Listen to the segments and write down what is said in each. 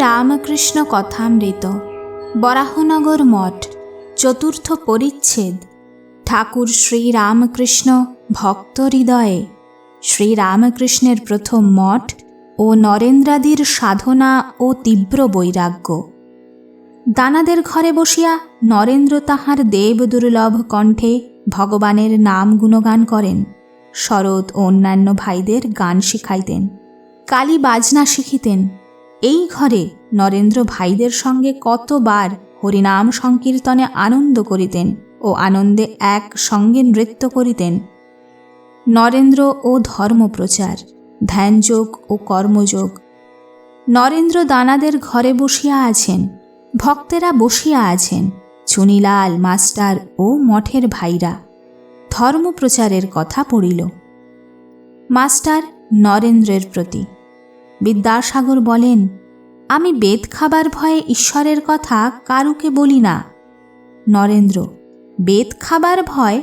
রামকৃষ্ণ কথামৃত। বরাহনগর মঠ, চতুর্থ পরিচ্ছেদ। ঠাকুর শ্রী রামকৃষ্ণ ভক্ত হৃদয়ে। শ্রীরামকৃষ্ণের প্রথম মঠ ও নরেন্দ্রাদির সাধনা ও তীব্র বৈরাগ্য। দানাদের ঘরে বসিয়া নরেন্দ্র তাহার দেব দুর্লভ কণ্ঠে ভগবানের নাম গুণগান করেন, শরৎ ও অন্যান্য ভাইদের গান শিখাইতেন, কালী বাজনা শিখিতেন এই ঘরে নরেন্দ্র ভাইদের সঙ্গে কতবার হরিনাম সংকীর্তনে আনন্দ করিতেন ও আনন্দে এক সঙ্গে নৃত্য করিতেন। নরেন্দ্র ও ধর্মপ্রচার, ধ্যানযোগ ও কর্মযোগ। নরেন্দ্র দানাদের ঘরে বসিয়া আছেন, ভক্তেরা বসিয়া আছেন, চুনিলাল, মাস্টার ও মঠের ভাইরা। ধর্মপ্রচারের কথা পড়িল। মাস্টার নরেন্দ্রের প্রতি বিদ্যাসাগর বলেন আমি বেদ খাবার ভয়ে ঈশ্বরের কথা কারুকে বলি না। নরেন্দ্র বেদ খাবার ভয়?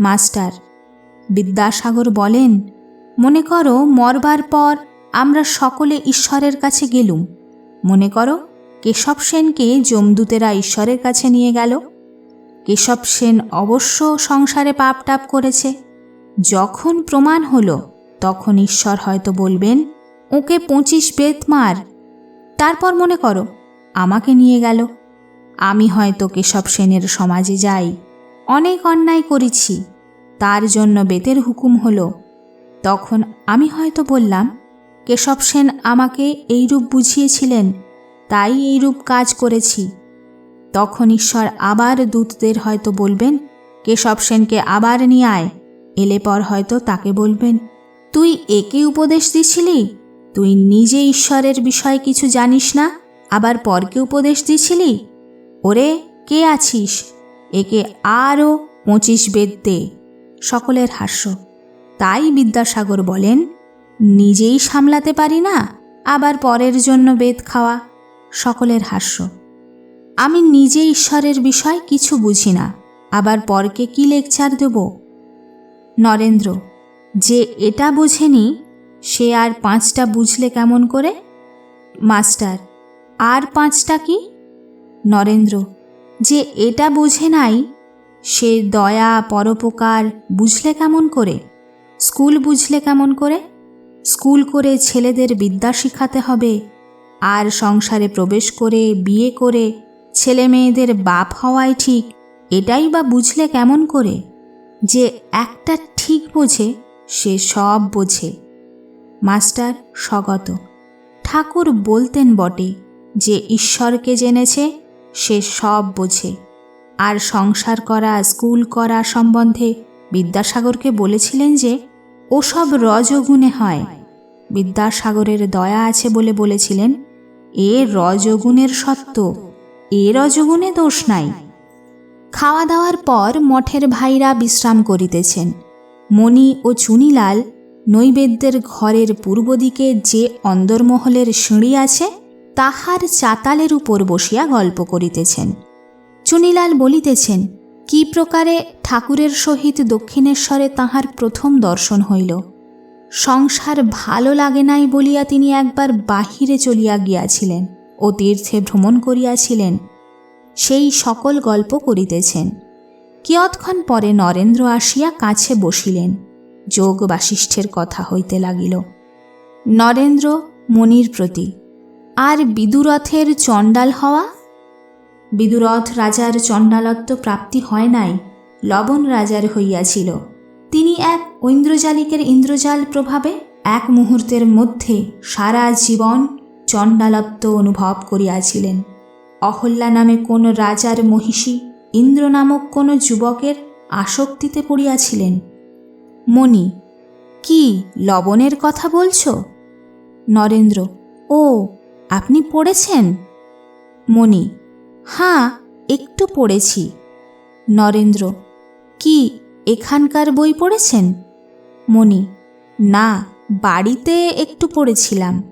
মাস্টার, বিদ্যাসাগর বলেন, মনে করো মরবার পর আমরা সকলে ঈশ্বরের কাছে গেলুম। মনে করো কেশব সেনকে যমদূতেরা ঈশ্বরের কাছে নিয়ে গেল। কেশব সেন অবশ্য সংসারে পাপ টাপ করেছে। যখন প্রমাণ হলো, তখন ঈশ্বর হয়তো বলবেন, ওকে পঁচিশ বেত মার তারপর মনে করো, আমাকে নিয়ে গেল। আমি হয়তো কেশব সেনের সমাজে যাই। অনেক অন্যায় করেছি। তার জন্য বেতের হুকুম হলো। তখন আমি হয়তো বললাম, কেশব সেন আমাকে এইরূপ বুঝিয়েছিলেন, তাই এইরূপ কাজ করেছি। তখন ঈশ্বর আবার দূতদের হয়তো বলবেন, কেশব সেনকে আবার নিয়ে আয়। এলে পর হয়তো তাকে বলবেন, তুই একে উপদেশ দিছিলি? তুই নিজে ঈশ্বরের বিষয়ে কিছু জানিস না? আবার পরকে উপদেশ দিছিলি? ওরে, কে আছিস? একে আরও পঁচিশ বেদ দে। সকলের হাস্য। তাই বিদ্যাসাগর বলেন, নিজেই সামলাতে পারি না, আবার পরের জন্য বেদ খাওয়া। সকলের হাস্য। আমি নিজে ঈশ্বরের বিষয় কিছু বুঝি না, আবার পরকে কি লেকচার দেব? নরেন্দ্র, যে এটা বোঝেনি সে আর পাঁচটা বুঝলে কেমন করে? মাস্টার, আর পাঁচটা কি? নরেন্দ্র, যে এটা বোঝে নাই, সে দয়া, পরোপকার বুঝলে কেমন করে? স্কুল বুঝলে কেমন করে? স্কুল করে ছেলেদের বিদ্যা শিখাতে হবে, আর সংসারে প্রবেশ করে, বিয়ে করে ছেলে মেয়েদের বাপ হওয়াই ঠিক, এটাই বা বুঝলে কেমন করে? যে একটা ঠিক বোঝে, সে সব বোঝে। মাস্টার স্বগত। ঠাকুর বলতেন বটে, যে ঈশ্বরকে জেনেছে, সে সব বোঝে। আর সংসার করা, স্কুল করা সম্বন্ধে বিদ্যাসাগরকে বলেছিলেন যে, ওসব রজগুণে হয়। বিদ্যাসাগরের দয়া আছে বলে বলেছিলেন, এ রজগুণের সত্য, এ রজগুণে দোষ নাই। খাওয়া দাওয়ার পর মঠের ভাইরা বিশ্রাম করিতেছেন। মণি ও চুনিলাল নৈবেদ্যের ঘরের পূর্ব দিকে যে অন্দরমহলের সিঁড়ি আছে, তাহার চাতালের উপর বসিয়া গল্প করিতেছেন। চুনিলাল বলিতেছেন, কি প্রকারে ঠাকুরের সহিত দক্ষিণেশ্বরে তাহার প্রথম দর্শন হইল? সংসার ভালো লাগে নাই বলিয়া তিনি একবার বাহিরে চলিয়া গিয়াছিলেন ও তীর্থে ভ্রমণ করিয়াছিলেন। সেই সকল গল্প করিতেছেন। কিয়ৎক্ষণ পরে নরেন্দ্র আসিয়া কাছে বসিলেন। যোগ বাশিষ্ঠের কথা হইতে লাগিল। নরেন্দ্র মনির প্রতি, আর বিদুরথের চণ্ডাল হওয়া? বিদুরথ রাজার চণ্ডালত্ব প্রাপ্তি হয় নাই, লবণ রাজার হইয়াছিল। তিনি এক ঐন্দ্রজালিকের ইন্দ্রজাল প্রভাবে এক মুহূর্তের মধ্যে সারা জীবন চণ্ডালত্ব অনুভব করিয়াছিলেন। অহল্যা নামে কোন রাজার মহিষী ইন্দ্র নামক কোনো যুবকের আসক্তিতে পড়িয়াছিলেন। মণি, কি লবণের কথা বলছ? নরেন্দ্র, ও, আপনি পড়েছেন? মণি, হাঁ, একটু পড়েছি। নরেন্দ্র, কি এখানকার বই পড়েছেন? মণি, না, বাড়িতে একটু পড়েছিলাম।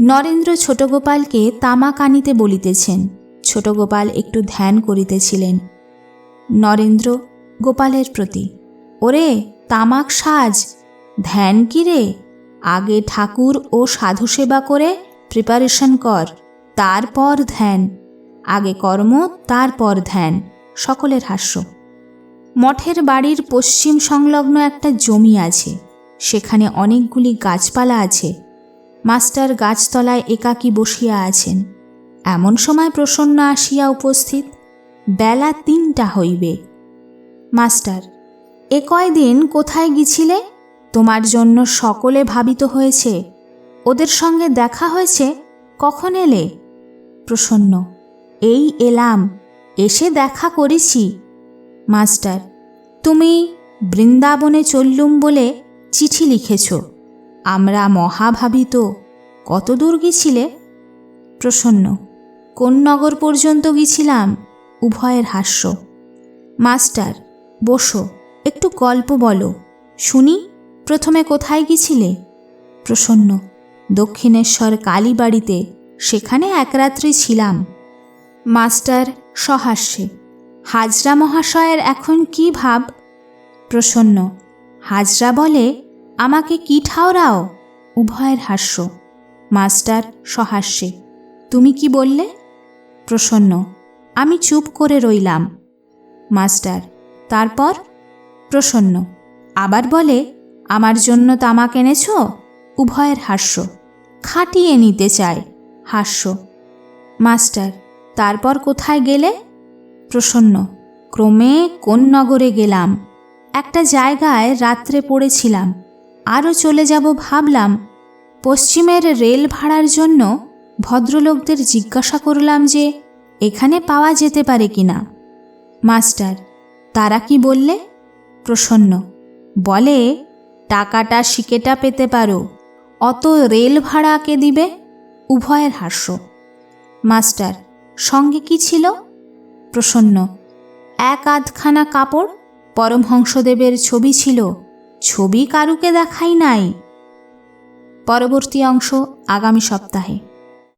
নরেন্দ্র ছোটগোপালকে তামাক আনিতে বলিতেছেন। ছোটগোপাল একটু ধ্যান করিতেছিলেন। নরেন্দ্র, গোপালের প্রতি, ওরে তামাক সাজ। ধ্যান কি রে? আগে ঠাকুর ও সাধু সেবা করে প্রিপারেশন কর, তারপর ধ্যান। আগে কর্ম, তারপর ধ্যান, সকলের হাস্য। মঠের বাড়ির পশ্চিম সংলগ্ন একটা জমি আছে, সেখানে অনেকগুলি গাছপালা আছে। মাস্টার গাছতলায় একাকী বসিয়া আছেন। এমন সময় প্রসন্ন আসিয়া উপস্থিত, বেলা তিনটা হইবে। মাস্টার এ কয়দিন কোথায় গিছিলে? তোমার জন্য সকলে ভাবিত হয়েছে। ওদের সঙ্গে দেখা হয়েছে? কখন এলে? প্রসন্ন। এই এলাম, এসে দেখা করেছি। মাস্টার, তুমি বৃন্দাবনে চললুম বলে চিঠি লিখেছ। আমরা মহাভাবিত। কত দূর গিয়েছিলে প্রসন্ন। কোন নগর পর্যন্ত গিয়েছিলাম উভয়ের হাস্য। মাস্টার, বসো। একটু গল্প বলো। শুনি, প্রথমে কোথায় গিয়েছিলে প্রসন্ন, দক্ষিণেশ্বর কালীবাড়িতে, সেখানে এক রাত্রি ছিলাম। মাস্টার সহাস্যে, হাজরা মহাশয়ের এখন কি ভাব? প্রসন্ন, হাজরা বলে, আমাকে কি ঠাওরাও উভয়ের হাস্য। মাস্টার সহাস্যে, তুমি কি বললে? প্রসন্ন, আমি চুপ করে রইলাম। মাস্টার, তারপর? প্রসন্ন। আবার বলে, আমার জন্য তামাক এনেছ? উভয়ের হাস্য। খাটিয়ে নিতে চায় হাস্য। মাস্টার, তারপর কোথায় গেলে? প্রসন্ন, ক্রমে কোন নগরে গেলাম। একটা জায়গায় রাত্রে পড়েছিলাম। আরও চলে যাব ভাবলাম। পশ্চিমের রেল ভাড়ার জন্য ভদ্রলোকদের জিজ্ঞাসা করলাম যে, এখানে পাওয়া যেতে পারে কিনা? মাস্টার, তারা কি বললে? প্রসন্ন। বলে, টাকাটা শিকেটা পেতে পারো, অত রেল ভাড়া কে দিবে? উভয়ের হাস্য। মাস্টার, সঙ্গে কি ছিল? প্রসন্ন, এক আধখানা কাপড় পরমহংসদেবের ছবি ছিল, ছবি কারুকে দেখাই নাই। পরবর্তী অংশ আগামী সপ্তাহে।